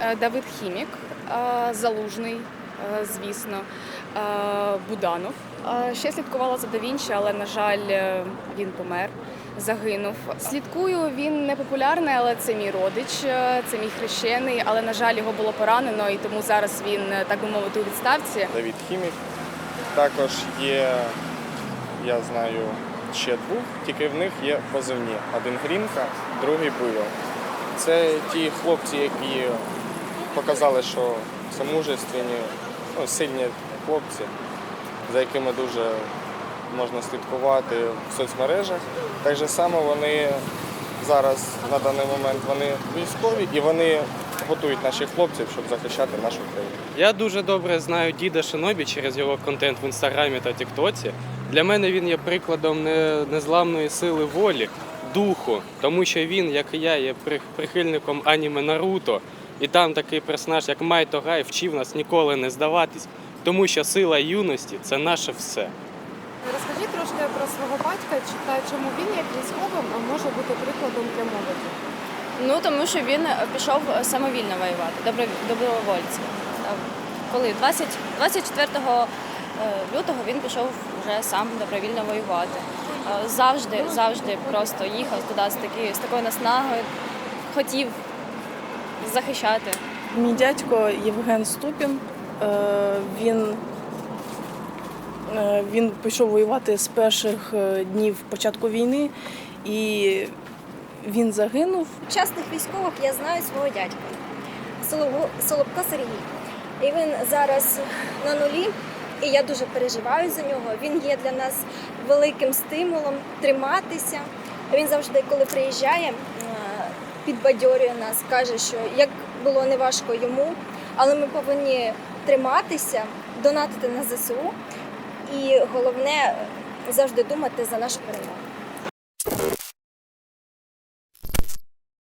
Е, Давид Хімік, е, Залужний, е, звісно, Буданов. Ще слідкувала за Да Вінчі, але, на жаль, він помер, загинув. Слідкую, він не популярний, але це мій родич, це мій хрещений, але, на жаль, його було поранено, і тому зараз він, так би мовити, у відставці. Давід Хімік. Також є, я знаю, ще двох, тільки в них є позивні. Один Грінка, другий Буйвол. Це ті хлопці, які показали, що це мужественні, ну, сильні хлопці, за якими дуже можна слідкувати в соцмережах. Так же само вони зараз на даний момент вони військові і вони готують наших хлопців, щоб захищати нашу країну. Я дуже добре знаю діда Шинобі через його контент в інстаграмі та Тіктоці. Для мене він є прикладом незламної сили волі, духу, тому що він, як і я, є прихильником аніме Наруто. І там такий персонаж, як Майто Гай, вчив нас ніколи не здаватись, тому що сила юності це наше все. Розкажіть трошки про свого батька, чи та чому він як військовим може бути прикладом для молоді? Ну тому що він пішов самовільно воювати, добро- добровольцем. Е, Коли 20, 24 е, лютого він пішов вже сам добровільно воювати. Е, Завжди, завжди просто їхав туди з такі, з такою наснагою, хотів захищати. Мій дядько Євген Ступін. е, Він, е, він пішов воювати з перших е, днів початку війни, і він загинув. Часних військових я знаю свого дядька Солову- Солобка Сергій. І він зараз на нулі, і я дуже переживаю за нього. Він є для нас великим стимулом триматися. Він завжди, коли приїжджає, підбадьорює нас, каже, що як було неважко йому, але ми повинні триматися, донатити на ЗСУ. І головне завжди думати за нашу перемогу.